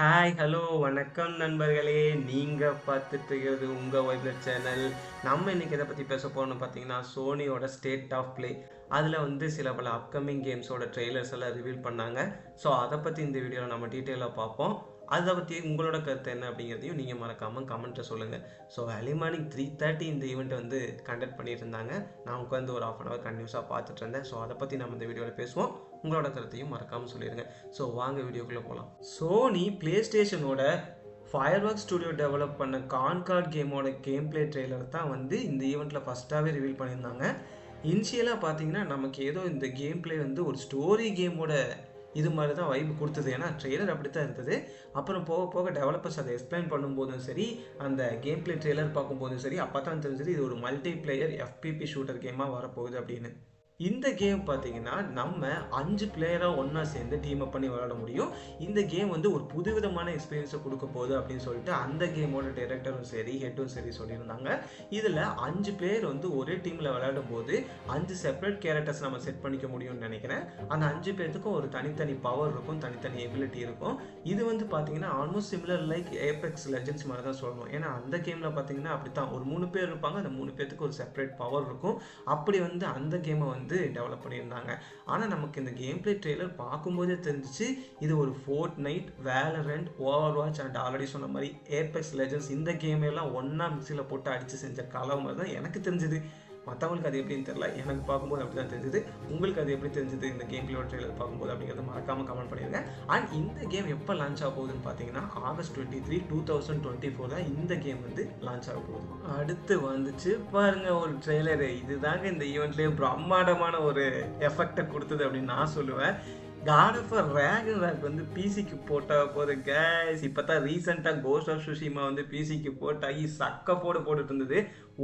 Hi hello வணக்கம் நண்பர்களே. நீங்கள் பார்த்துட்டு இருக்கிறது உங்கள் வைப்ரட் சேனல் நம்ம இன்றைக்கி எதை பற்றி பேச போகிறோம்னு பார்த்தீங்கன்னா சோனியோட ஸ்டேட் ஆஃப் ப்ளே அதில் வந்து சில பல அப்கமிங் கேம்ஸோட ட்ரெய்லர்ஸ் எல்லாம் ரிவீல் பண்ணாங்க. ஸோ அதை பற்றி இந்த வீடியோவில் நம்ம டீட்டெயிலாக பார்ப்போம். அதை பற்றி உங்களோட கருத்து என்ன அப்படிங்கிறதையும் நீங்கள் மறக்காமல் கமெண்ட்டை சொல்லுங்கள் so early morning three thirty இந்த ஈவெண்ட் வந்து கண்டக்ட் பண்ணியிருந்தாங்க நான் உட்காந்து ஒரு ஆஃப் அன் அவர் கண்டினியூஸாக பார்த்துட்டு இருந்தேன். ஸோ அதை பற்றி நம்ம இந்த வீடியோவில் பேசுவோம். உங்களோட கருத்தையும் மறக்காமல் சொல்லிடுங்க ஸோ வாங்க வீடியோக்குள்ளே போகலாம் சோனி ப்ளே ஸ்டேஷனோட ஃபயர் ஒர்க் ஸ்டுடியோ டெவலப் பண்ண கான்கார்ட் கேமோட கேம் ப்ளே ட்ரெய்லர் தான் வந்து இந்த ஈவெண்ட்டில் ஃபஸ்ட்டாகவே ரிவீல் பண்ணியிருந்தாங்க. இனிஷியலாக பார்த்தீங்கன்னா நமக்கு ஏதோ இந்த கேம் ப்ளே வந்து ஒரு ஸ்டோரி கேமோட இது மாதிரி தான் வைப் கொடுத்தது. ஏன்னா ட்ரெய்லர் அப்படி தான் இருந்தது. அப்புறம் போக போக டெவலப்பர்ஸ் அதை எக்ஸ்பிளைன் பண்ணும்போதும் சரி அந்த கேம் பிளே ட்ரெய்லர் பார்க்கும்போதும் சரி அப்போ தான் தெரிஞ்சது இது ஒரு மல்டி பிளேயர் எஃபிபி ஷூட்டர் கேமாக வரப்போகுது அப்படின்னு. இந்த கேம் பார்த்தீங்கன்னா நம்ம அஞ்சு பிளேயராக ஒன்றா சேர்ந்து டீம் அப் பண்ணி விளையாட முடியும். இந்த கேம் வந்து ஒரு புதுவிதமான எக்ஸ்பீரியன்ஸை கொடுக்க போகுது அப்படின்னு சொல்லிட்டு அந்த கேமோட டைரக்டரும் சரி ஹெட்டும் சரி சொல்லியிருந்தாங்க. இதில் அஞ்சு பேர் வந்து ஒரே டீமில் விளையாடும் போது அஞ்சு செப்பரேட் கேரக்டர்ஸ் நம்ம செட் பண்ணிக்க முடியும்னு நினைக்கிறேன். அந்த அஞ்சு பேர்த்துக்கும் ஒரு தனித்தனி பவர் இருக்கும் தனித்தனி எபிலிட்டி இருக்கும். இது வந்து பார்த்தீங்கன்னா almost similar like Apex Legends மாதிரி தான் சொல்லணும். ஏன்னா அந்த கேமில் பார்த்தீங்கன்னா அப்படி தான் ஒரு மூணு பேர் இருப்பாங்க அந்த மூணு பேர்த்துக்கு ஒரு செப்பரேட் பவர் இருக்கும். அப்படி வந்து அந்த கேமை வந்து டெவலப் பண்ணியிருந்தாங்க. ஆனால் நமக்கு இந்த கேம் பிளே ட்ரெய்லர் பார்க்கும்போதே தெரிஞ்சிச்சு இது ஒரு Fortnite Valorant Overwatch and already சொன்ன மாதிரி ஏபெக்ஸ் லெஜன்ஸ் இந்த கேம் எல்லாம் ஒன்றா மிக்சியில் போட்டு அடித்து செஞ்ச கலவை மாதிரி தான் எனக்கு தெரிஞ்சுது. மற்றவங்களுக்கு அது எப்படின்னு தெரியல. எனக்கு பார்க்கும்போது அப்படி தான் தெரிஞ்சது. உங்களுக்கு அது எப்படி தெரிஞ்சது? இந்த கேம் பிளேயோட ட்ரெய்லர் பார்க்கும்போது அப்படிங்கிறத மறக்காமல் கமெண்ட் பண்ணிடுங்க. அண்ட் இந்த கேம் எப்போ லான்ச் ஆக போகுதுன்னு பார்த்தீங்கன்னா August twenty three two thousand twenty four தான் இந்த கேம் வந்து லான்ச் ஆக போகுது. அடுத்து வந்துச்சு பாருங்க ஒரு ட்ரெய்லரு இதுதாங்க இந்த ஈவெண்ட்லேயே பிரம்மாண்டமான ஒரு எஃபெக்டை கொடுத்தது அப்படின்னு நான் சொல்லுவேன். காட் ஆஃப் ரேகன் ரேக் வந்து பிசிக்கு போட்டால் போது கேஸ் இப்போ தான் ரீசெண்டாக கோஸ்ட் ஆஃப் சுஷிமா வந்து பிசிக்கு போட்டாகி சக்க போடு போட்டுட்டு இருந்தது.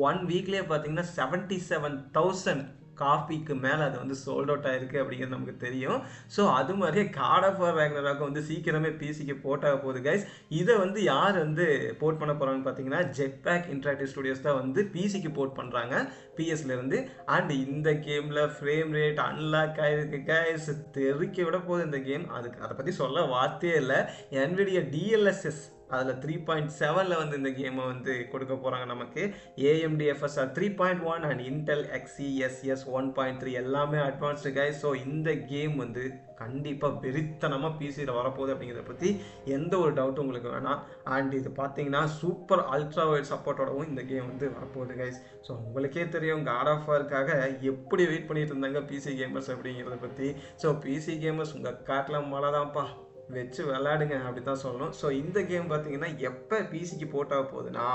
ஒன் வீக்லேயே பார்த்தீங்கன்னா செவன்ட்டி செவன் தௌசண்ட் காஃபிக்கு மேலே அது வந்து சோல்ட் அவுட் ஆயிருக்கு அப்படிங்கிறது நமக்கு தெரியும். ஸோ அது மாதிரியே காட் ஆஃப் ரேக்னராக வந்து சீக்கிரமே பிசிக்கு போட்டாக போகுது கைஸ் இதை வந்து யார் வந்து போர்ட் பண்ண போகிறாங்கன்னு பார்த்தீங்கன்னா ஜெட் பேக் இன்ட்ராக்டிவ் ஸ்டுடியோஸ் தான் வந்து பிசிக்கு போர்ட் பண்ணுறாங்க பிஎஸ்லேருந்து அண்ட் இந்த கேமில் ஃப்ரேம் ரேட் அன்லாக் ஆகிருக்கு கைஸ் தெறிக்க விட போகுது இந்த கேம் அதுக்கு அதை பற்றி சொல்ல வார்த்தையே இல்லை. என்னுடைய டிஎல்எஸ்எஸ் அதில் த்ரீ பாயிண்ட் செவனில் வந்து இந்த கேமை வந்து கொடுக்க போகிறாங்க நமக்கு. AMD FSR three point one and Intel XeSS one point three எல்லாமே அட்வான்ஸ்டு கை ஸோ இந்த கேம் வந்து கண்டிப்பாக வெறித்தனமாக பிசியில் வரப்போகுது அப்படிங்கிறத பற்றி எந்த ஒரு டவுட்டும் உங்களுக்கு வேணாம். அண்ட் இது பார்த்தீங்கன்னா சூப்பர் அல்ட்ரா வைட் சப்போர்ட்டோடவும் இந்த கேம் வந்து வரப்போகுது கைஸ் ஸோ உங்களுக்கே தெரியும் காட் ஆஃப் வார்க்காக எப்படி வெயிட் பண்ணிட்டு இருந்தாங்க பிசி கேமர்ஸ் அப்படிங்கிறத பற்றி ஸோ பிசி கேமர்ஸ் உங்கள் காட்டில் மழை தான்ப்பா. வச்சு விளாடுங்க அப்படி தான் சொல்லணும். ஸோ இந்த கேம் பார்த்தீங்கன்னா எப்போ பிசிக்கு போட்டாக போகுதுன்னா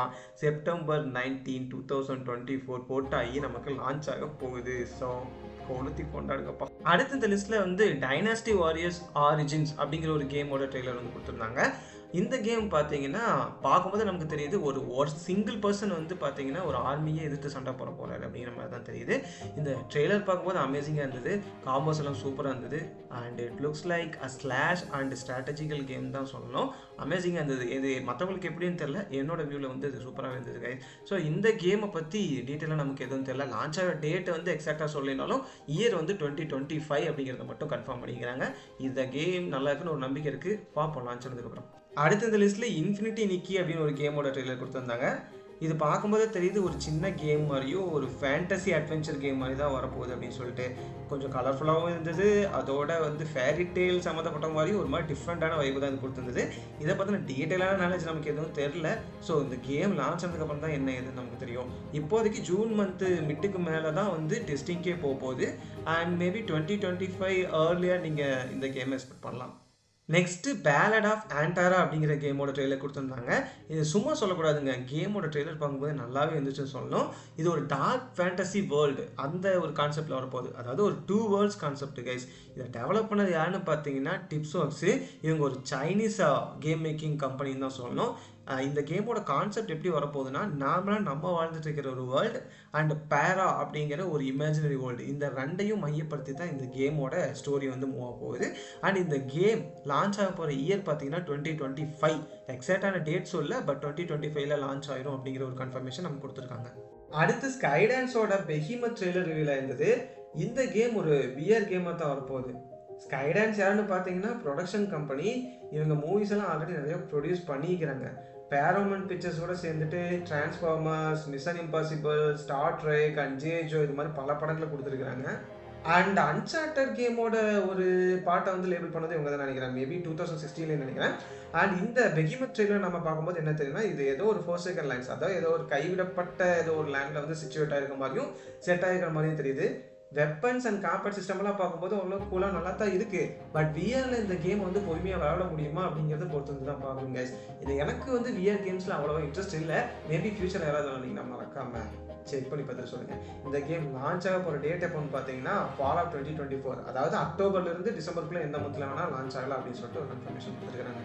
September nineteen two thousand twenty four போட்டாகி நமக்கு லான்ச் ஆக போகுது. ஸோ கொளுத்தி கொண்டாடுங்கப்பா. அடுத்த இந்த லிஸ்ட்டில் வந்து டைனாஸ்டி வாரியர்ஸ் ஆரிஜின்ஸ் அப்படிங்கிற ஒரு கேமோட ட்ரெய்லர் வந்து கொடுத்துருந்தாங்க. இந்த கேம் பார்த்தீங்கன்னா பார்க்கும்போது நமக்கு தெரியுது ஒரு ஒரு சிங்கிள் பர்சன் வந்து பார்த்தீங்கன்னா ஒரு ஆர்மியே எதிர்த்து சண்டை போட போகிறாரு அப்படிங்கிற மாதிரி தான் தெரியுது. இந்த ட்ரெய்லர் பார்க்கும்போது அமேசிங்காக இருந்தது. காம்போஸ் எல்லாம் சூப்பராக இருந்தது. And it looks like a slash and strategical game தான் சொல்லணும். அமேசிங்காக இருந்தது. இது மற்றவங்களுக்கு எப்படின்னு தெரில என்னோட வியூவில் வந்து இது சூப்பராக இருந்தது கை ஸோ இந்த கேமை பற்றி டீட்டெயிலாக நமக்கு எதுவும் தெரில லான்ச் ஆகிற டேட்டை வந்து எக்ஸாக்டாக சொல்லினாலும் இயர் வந்து டுவெண்ட்டி டுவெண்ட்டி ஃபைவ் அப்படிங்கிறத மட்டும் கன்ஃபார்ம் பண்ணிக்கிறாங்க. இந்த கேம் நல்லா இருக்குன்னு ஒரு நம்பிக்கை இருக்குது பார்ப்போம் லான்ச் ஆனதுக்கப்புறம். அடுத்த இந்த லிஸ்ட்டில் இன்ஃபினிட்டி நிக்கி அப்படின்னு ஒரு கேமோட ட்ரெய்லர் கொடுத்துருந்தாங்க. இது பார்க்கும்போதே தெரியுது ஒரு சின்ன கேம் மாதிரியும் ஒரு ஃபேண்டசி அட்வென்ச்சர் கேம் மாதிரி தான் வரப்போகுது அப்படின்னு சொல்லிட்டு. கொஞ்சம் கலர்ஃபுல்லாகவும் இருந்தது. அதோட வந்து ஃபேரி டெய்ல் சம்மந்தப்பட்ட மாதிரி ஒரு மாதிரி டிஃப்ரெண்ட்டான வைப்பு தான் இது கொடுத்துருந்தது. இதை பற்றின டீட்டெயிலான நாலேஜ் நமக்கு எதுவும் தெரில ஸோ இந்த கேம் லான்ச் ஆனதுக்கப்புறம் தான் என்ன ஏதுன்னு நமக்கு தெரியும். இப்போதைக்கு ஜூன் மந்த்து மிட்டுக்கு மேலே தான் வந்து டெஸ்டிங்கே போக போகுது and maybe twenty twenty five ஏர்லியாக நீங்கள் இந்த கேமை எக்ஸ்பெக்ட் பண்ணலாம். நெக்ஸ்ட்டு பேலட் ஆஃப் ஆண்டாரா அப்படிங்கிற கேமோட ட்ரெய்லர் கொடுத்துருந்தாங்க. இது சும்மா சொல்லக்கூடாதுங்க. கேமோட ட்ரெய்லர் பார்க்கும்போது நல்லாவே இருந்துச்சுன்னு சொல்லணும். இது ஒரு டார்க் ஃபேண்டசி வேர்ல்டு அந்த ஒரு கான்செப்டில் வரப்போகுது. அதாவது ஒரு டூ வேர்ல்ட்ஸ் கான்செப்ட் கைஸ் இதை டெவலப் பண்ணது யாருன்னு பார்த்தீங்கன்னா டிப்ஸ் ஒர்க்ஸு இவங்க ஒரு சைனீஸ் கேம் மேக்கிங் கம்பெனின்னு தான் சொல்லணும். இந்த கேமோட கான்செப்ட் எப்படி வரப்போகுதுன்னா நார்மலாக நம்ம வாழ்ந்துட்டு இருக்கிற ஒரு வேர்ல்டு அண்ட் பேரா அப்படிங்கிற ஒரு இமேஜினரி வேர்ல்டு இந்த ரெண்டையும் மையப்படுத்தி தான் இந்த கேமோட ஸ்டோரி வந்து மூவ் ஆக போகுது. அண்ட் இந்த கேம் லான்ச் ஆக போகிற இயர் பார்த்தீங்கன்னா டுவெண்ட்டி டுவெண்ட்டி ஃபைவ் எக்ஸாக்டான டேட் சொல்ல பட் டுவெண்ட்டி டுவெண்ட்டி ஃபைவ்ல லான்ச் ஆயிரும் அப்படிங்கிற ஒரு கன்ஃபர்மேஷன் நம்ம கொடுத்துருக்காங்க. அடுத்து ஸ்கைடான்ஸோட பெஹிமத் ட்ரெய்லர் ரிவீல் ஆயிருந்தது. இந்த கேம் ஒரு வியர் கேமாக தான் வரப்போகுது. ஸ்கைடான்ஸ் யாருன்னு பார்த்தீங்கன்னா ப்ரொடக்ஷன் கம்பெனி இவங்க மூவிஸ் எல்லாம் ஆல்ரெடி நிறைய ப்ரொடியூஸ் பண்ணிக்கிறாங்க பேரோமன் பிக்சர்ஸோட சேர்ந்துட்டு Transformers Mission Impossible Star Trek and ஜேஜோ இது மாதிரி பல படங்களை கொடுத்துருக்குறாங்க. அண்ட் அன்சார்டர் கேமோட ஒரு பாட்டை வந்து லேபிள் பண்ணது இவங்க தான் நினைக்கிறேன். மேபி டூ தௌசண்ட் சிக்ஸ்டீன்ல நினைக்கிறேன். அண்ட் இந்த பெகிமத் ட்ரெயிலர் நம்ம பார்க்கும்போது என்ன தெரியும்னா இது ஏதோ ஒரு ஃபோர் செகண்ட் லேண்ட்ஸ் அதாவது ஏதோ ஒரு கைவிடப்பட்ட ஏதோ ஒரு லேண்டில் வந்து சுச்சுவேட் ஆகிருக்க மாதிரியும் செட் ஆகிருக்கிற மாதிரியும் தெரியுது. வெப்பன்ஸ் அண்ட் காம்பேட் சிஸ்டம்லாம் பார்க்கும்போது அவ்வளோ கூலாக நல்லா தான் இருக்குது பட் விஆரில் இந்த கேம் வந்து பொறுமையாக விளையாட முடியுமா அப்படிங்கிறத பொறுத்து வந்து தான் பார்க்கணும் கைஸ் இது எனக்கு வந்து விஆர் கேம்ஸில் அவ்வளோவா இன்ட்ரெஸ்ட் இல்லை. மேபி ஃபியூச்சர் யாராவது விளையாண்டிங்கன்னா மறக்காம. செக் பண்ணி பார்த்துட்டு சொல்லுங்கள் இந்த கேம் லான்ச் ஆக போகிற டேட் எப்போன்னு பார்த்தீங்கன்னா fall of twenty twenty four அதாவது அக்டோபர்லேருந்து டிசம்பருக்குள்ளே எந்த மந்தில் வேணால் லான்ச் ஆகலாம் அப்படின்னு சொல்லிட்டு ஒரு இன்ஃபர்மேஷன் கொடுத்துருக்காங்க.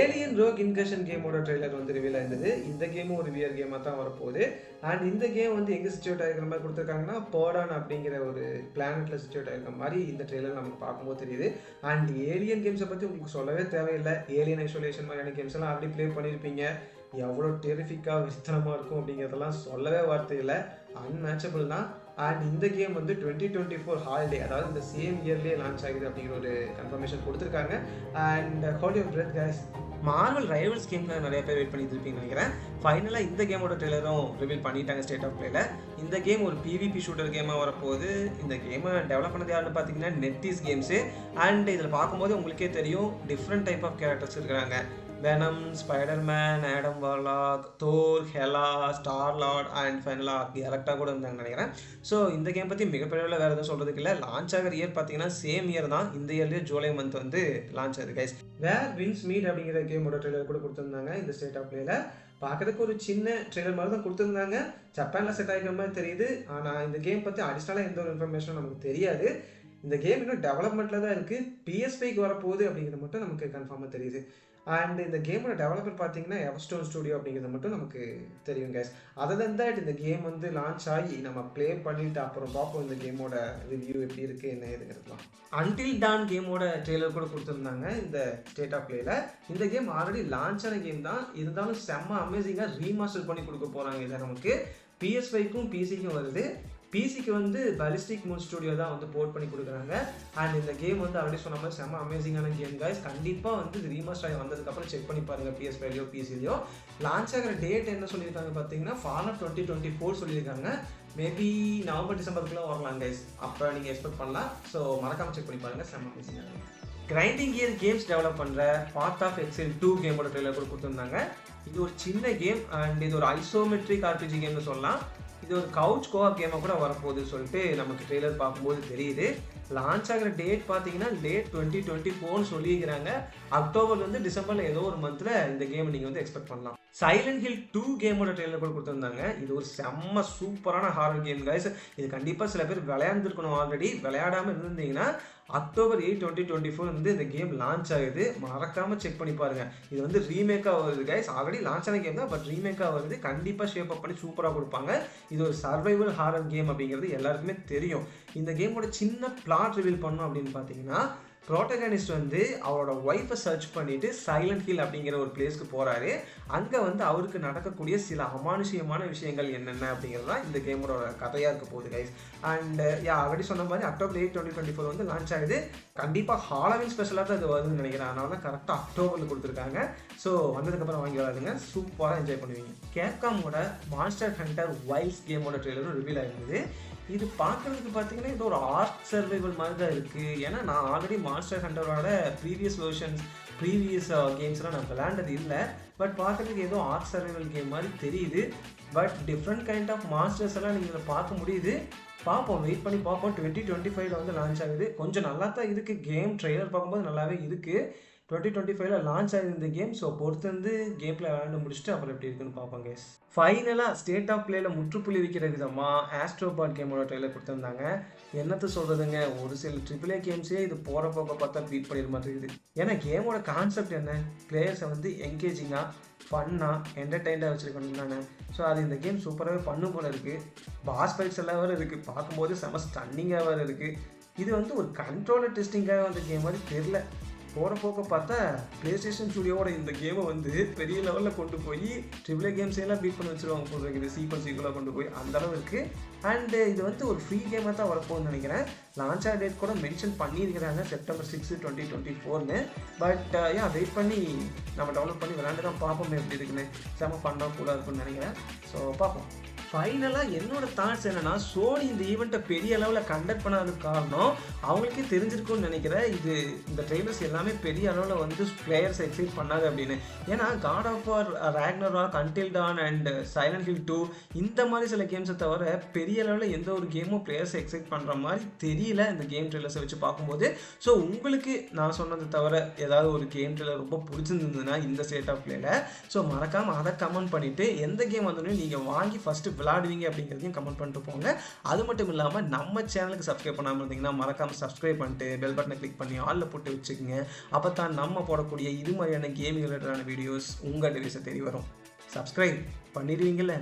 ஏலியன் ரோக் இன்கஷன் கேமோட ட்ரெய்லர் வந்து ரிவீல் ஆயிருந்தது. இந்த கேமும் ஒரு வியர் கேமாக தான் வரப்போகுது. அண்ட் இந்த கேம் வந்து எங்கே சிச்சுவேட் ஆகிருக்கிற மாதிரி கொடுத்துருக்காங்கன்னா போர்டான் அப்படிங்கிற ஒரு பிளானெட்டில் சிச்சுவேட் ஆகிருக்கிற மாதிரி இந்த ட்ரெய்லர் நமக்கு பார்க்கும்போது தெரியுது. அண்ட் ஏலியன் கேம்ஸை பற்றி உங்களுக்கு சொல்லவே தேவையில்லை. ஏலியன் ஐசோலேஷன் மாதிரியான கேம்ஸ் எல்லாம் அப்படி ப்ளே பண்ணியிருப்பீங்க. எவ்வளோ டெரிஃபிக்காக விசித்திரமாக இருக்கும் அப்படிங்கிறதெல்லாம் சொல்லவே வார்த்தை இல்லை தான். அண்ட் இந்த கேம் வந்து டுவெண்ட்டி டுவெண்ட்டி ஃபோர் ஹாலிடே அதாவது இந்த சேம் இயர்லேயே லான்ச் ஆகுது அப்படிங்கிற ஒரு கன்ஃபர்மேஷன் கொடுத்துருக்காங்க. And hold your breath guys Marvel Rivals கேம்க்கு நிறைய பேர் வெயிட் பண்ணிட்டு இருப்பீங்கன்னு நினைக்கிறேன். ஃபைனலாக இந்த கேமோட ட்ரெய்லரும் ரிவீல் பண்ணிட்டாங்க ஸ்டேட் ஆஃப் பிளேல இந்த கேம் ஒரு பிவிபி ஷூட்டர் கேமாக வரப்போகுது. இந்த கேமை டெவலப் பண்ணது யாருன்னு பார்த்தீங்கன்னா நெட்டிஸ் கேம்ஸு அண்ட் இதில் பார்க்கும்போது உங்களுக்கே தெரியும் டிஃப்ரெண்ட் டைப் ஆஃப் கேரக்டர்ஸ் இருக்கிறாங்க Venom Spiderman Adam Warlock Thor Hela Star Lord and ஃபைனலாக கேரக்டாக கூட இருந்தாங்க நினைக்கிறேன். ஸோ இந்த கேம் பற்றி மிகப்பெரிய வேறு எதுவும் சொல்கிறதுக்கு இல்லை. லான்ச் ஆகிற இயர் பார்த்தீங்கன்னா சேம் இயர் தான் இந்த இயர்லேயே ஜூலை மந்த் வந்து லான்ச் ஆகுது கைஸ் வேர் வின்ஸ் மீட் அப்படிங்கிற கேமோட ட்ரெய்லர் கூட கொடுத்துருந்தாங்க இந்த ஸ்டேட் ஆஃப் பிளேயில் பார்க்கறதுக்கு ஒரு சின்ன ட்ரெய்லர் மாதிரி தான் கொடுத்துருந்தாங்க. ஜப்பானில் செட் ஆகிக்கிற மாதிரி தெரியுது. ஆனால் இந்த கேம் பற்றி அடிஷ்னலாக எந்த ஒரு இன்ஃபர்மேஷனும் நமக்கு தெரியாது. இந்த கேம் இன்னும் டெவலப்மெண்ட்டில் தான் இருக்குது பிஎஸ்பிக்கு வரப்போகுது அப்படிங்கிறது மட்டும் நமக்கு கன்ஃபார்மாக தெரியுது. அண்ட் இந்த கேமோட டெவலப்பர் பார்த்தீங்கன்னா எவர்ஸ்டோன் ஸ்டுடியோ அப்படிங்கிறது மட்டும் நமக்கு தெரியும் கேஸ் அதர் தன் தட் இந்த கேம் வந்து லான்ச் ஆகி நம்ம ப்ளே பண்ணிட்டு அப்புறம் பார்ப்போம் இந்த கேமோட ரிவ்யூ எப்படி இருக்குது என்ன ஏதுங்கிறதுலாம். அன்டில் டான் கேமோட ட்ரெய்லர் கூட கொடுத்துருந்தாங்க இந்த ஸ்டேட் ஆஃப் பிளேல இந்த கேம் ஆல்ரெடி லான்ச் ஆன கேம் தான். இருந்தாலும் செம்ம அமேசிங்காக ரீமாஸ்டர் பண்ணி கொடுக்க போகிறாங்க இதை நமக்கு. பிஎஸ்ஐக்கும் பிசிக்கும் வருது. பிசிக்கு வந்து பலிஸ்டிக் மூன் ஸ்டுடியோ தான் வந்து போர்ட் பண்ணி கொடுக்குறாங்க. அண்ட் இந்த கேம் வந்து ஆல்ரெடி சொன்ன மாதிரி செம்ம அமேசிங்கான கேம் கைஸ் கண்டிப்பாக வந்து இது ரீமாஸ்டர் ஆகி வந்ததுக்கப்புறம் செக் பண்ணி பாருங்க ஃபைவ்லையோ பிசிலையோ லான்ச் ஆகிற டேட் என்ன சொல்லியிருக்காங்க பார்த்தீங்கன்னா fall of twenty twenty four சொல்லியிருக்காங்க. மேபி நவம்பர் டிசம்பருக்குலாம் வரலாம் கைஸ் அப்போ நீங்கள் எக்ஸ்பெக்ட் பண்ணலாம். ஸோ மறக்காமல் செக் பண்ணி பாருங்கள் செம்ம அமேசிங்காக கிரைண்டிங் கியர் கேம்ஸ் டெவலப் பண்ணுற பார்ட் ஆஃப் எக்ஸல் டூ கேமோட ட்ரெயிலர் கூட கொடுத்துருந்தாங்க. இது ஒரு சின்ன கேம் அண்ட் இது ஒரு ஐசோமெட்ரிக் ஆர்பிஜி கேம்னு சொல்லலாம். இது ஒரு கவுச் கோவா கேமாக கூட வரப்போகுது சொல்லிட்டு நமக்கு ட்ரெய்லர் பார்க்கும்போது தெரியுது. லான்ச் ஆகிற டேட் பார்த்தீங்கன்னா லேட் டுவெண்ட்டி டுவெண்ட்டி ஃபோர்னு சொல்லியிருக்கிறாங்க. அக்டோபர்லேருந்து டிசம்பரில் ஏதோ ஒரு மந்தில் இந்த கேம் நீங்கள் வந்து எக்ஸ்பெக்ட் பண்ணலாம். சைலண்ட் ஹில் டூ கேமோட ட்ரெயிலர் கூட கொடுத்துருந்தாங்க. இது ஒரு செம்ம சூப்பரான ஹாரர் கேம் கைஸ் இது கண்டிப்பாக சில பேர் விளையாண்டுருக்கணும் ஆல்ரெடி விளையாடாமல் இருந்தீங்கன்னா October eight twenty twenty four வந்து இந்த கேம் லான்ச் ஆகுது. மறக்காமல் செக் பண்ணி பாருங்க. இது வந்து ரீமேக்காக வருது கைஸ் ஆல்ரெடி லான்ச் ஆன கேம் தான் பட் ரீமேக்காக வருது. கண்டிப்பாக ஷேப் அப் பண்ணி சூப்பராக கொடுப்பாங்க. இது ஒரு சர்வைவல் ஹாரர் கேம் அப்படிங்கிறது எல்லாருக்குமே தெரியும். இந்த கேமோட சின்ன பிளாட் ரிவீல் பண்ணோம் அப்படின்னு பார்த்தீங்கன்னா ப்ரோட்டகனிஸ்ட் வந்து அவரோட ஒய்ஃபை சர்ச் பண்ணிட்டு சைலண்ட் ஹில் அப்படிங்கிற ஒரு பிளேஸ்க்கு போகிறாரு அங்கே வந்து அவருக்கு நடக்கக்கூடிய சில அமானுஷியமான விஷயங்கள் என்னென்ன அப்படிங்கிறது தான் இந்த கேமோட கதையாக இருக்க போகுது கைஸ் அண்ட் யா ஆல்ரெடி சொன்ன மாதிரி October eight twenty twenty four வந்து லான்ச் ஆகுது. கண்டிப்பாக ஹாலோவின் ஸ்பெஷலாக தான் இது வருதுன்னு நினைக்கிறேன். அதனால தான் கரெக்டாக அக்டோபரில் கொடுத்துருக்காங்க. ஸோ வந்ததுக்கப்புறம் வாங்கி வராதுங்க சூப்பராக என்ஜாய் பண்ணுவீங்க. கேப்காமோட மாஸ்டர் ஹண்டர் வைல்ஸ் கேமோட ட்ரெய்லரும் ரிவீல் ஆகிருந்தது இது பார்க்குறதுக்கு பார்த்தீங்கன்னா இது ஒரு ஆர்ட் சர்வைவல் மாதிரி தான் இருக்குது ஏன்னா நான் ஆல்ரெடி மாஸ்டர் ஹண்டரோட ப்ரீவியஸ் வேர்ஷன்ஸ் ப்ரீவியஸ் கேம்ஸ்லாம் நான் விளையாண்டது இல்லை. பட் பார்க்குறதுக்கு ஏதோ ஆர்ட் சர்வைவல் கேம் மாதிரி தெரியுது. But different kind of masters எல்லாம் நீங்கள் இதில் பார்க்க முடியுது. பார்ப்போம். வெயிட் பண்ணி பார்ப்போம். டுவெண்ட்டி டுவெண்ட்டி ஃபைவ்ல வந்து லான்ச் ஆகுது. கொஞ்சம் நல்லா தான் இருக்குது கேம் ட்ரெய்லர் பார்க்கும்போது நல்லாவே இருக்குது டுவெண்ட்டி டுவெண்ட்டி ஃபைவ்ல லான்ச் ஆகுது இந்த கேம் ஸோ பொறுத்து வந்து கேமில் விளையாண்டு முடிச்சுட்டு அப்புறம் எப்படி இருக்குன்னு பார்ப்போம் கேஸ் ஃபைனலாக ஸ்டேட் ஆஃப் பிளேல முற்றுப்புள்ளி வைக்கிற விதமாக ஆஸ்ட்ரோபாட் கேமோட ட்ரெயிலர் கொடுத்துருந்தாங்க. என்னத்தை சொல்கிறதுங்க ஒரு சில ட்ரிபிள் ஏ கேம்ஸே இது போகிற போக்க பார்த்தா பீட் பண்ணிட மாட்டேங்குது ஏன்னா கேமோட கான்செப்ட் என்ன? பிளேயர்ஸை வந்து என்கேஜிங்காக ஃபன்னாக என்டர்டைன்டாக வச்சுருக்கணும் தானே. ஸோ அது இந்த கேம் சூப்பராகவே பண்ணும் போல இருக்குது பாஸ் ஃபைட்ஸ் எல்லாம் வேறு இருக்குது பார்க்கும்போது செம ஸ்டன்னிங்காக வேறு இருக்குது இது வந்து ஒரு கண்ட்ரோலர் டெஸ்டிங்காக வந்த கேம் மாதிரி தெரில போகிற போக்க பார்த்தா ப்ளே ஸ்டேஷன் ஸ்டுடியோட இந்த கேமை வந்து பெரிய லெவலில் கொண்டு போய் ட்ரிபிள் கேம்ஸ் எல்லாம் பீட் பண்ணி வச்சிருவாங்க போல இருக்குது. சீக்வல் சீக்கிரலாக கொண்டு போய் அந்த அளவு இருக்குது அண்டு இது வந்து ஒரு ஃப்ரீ கேமாக தான் வரப்போகுதுன்னு நினைக்கிறேன். லான்ச் டேட் கூட மென்ஷன் பண்ணியிருக்கிறாங்க செப்டம்பர் சிக்ஸ் டுவெண்ட்டி டுவெண்ட்டி ஃபோர்னு பட் ஏன் வெயிட் பண்ணி நம்ம டவுன்லோட் பண்ணி விளாண்டு தான் பார்ப்போம் எப்படி இருக்குன்னு. செம ஃபன்னாக கூட இருக்கும்னு நினைக்கிறேன். ஸோ பார்ப்போம். ஃபைனலாக என்னோட தாட்ஸ் என்னன்னா சோனி இந்த ஈவெண்ட்டை பெரிய அளவில் கண்டக்ட் பண்ணாததுக்கு காரணம் அவங்களுக்கே தெரிஞ்சிருக்கும்னு நினைக்கிறேன். இது இந்த ட்ரெய்லர்ஸ் எல்லாமே பெரிய அளவில் வந்து பிளேயர்ஸ் எக்ஸைட் பண்ணாது அப்படின்னு. ஏன்னா God of War Ragnarok Until Dawn and Silent Hill two இந்த மாதிரி சில கேம்ஸை தவிர பெரிய அளவில் எந்த ஒரு கேமும் பிளேயர்ஸ் எக்ஸைட் பண்ணுற மாதிரி தெரியல இந்த கேம் ட்ரெய்லர்ஸை வச்சு பார்க்கும்போது. ஸோ உங்களுக்கு நான் சொன்னதை தவிர ஏதாவது ஒரு கேம் ட்ரெய்லர் ரொம்ப பிடிச்சிருந்ததுன்னா இந்த ஸ்டேட் ஆஃப் பிளேல ஸோ மறக்காமல் அதை கமெண்ட் பண்ணிவிட்டு எந்த கேம் வந்தோடனே நீங்கள் வாங்கி ஃபஸ்ட்டு விளாடுவீங்க அப்படிங்கிறதையும் கமெண்ட் பண்ணிட்டு போங்க. அது மட்டும் இல்லாமல் நம்ம சேனலுக்கு சப்ஸ்கிரைப் பண்ணாமல் இருந்தீங்கன்னா மறக்காமல் சப்ஸ்கிரைப் பண்ணிட்டு பெல் பட்டனை கிளிக் பண்ணி ஆளில் போட்டு வச்சுக்கோங்க. அப்போ தான் நம்ம போடக்கூடிய இது மாதிரியான கேமிங் ரிலேட்டடான வீடியோஸ் உங்கள் டெலிவரிஸை தெரிய வரும். சப்ஸ்கிரைப் பண்ணிடுவீங்களே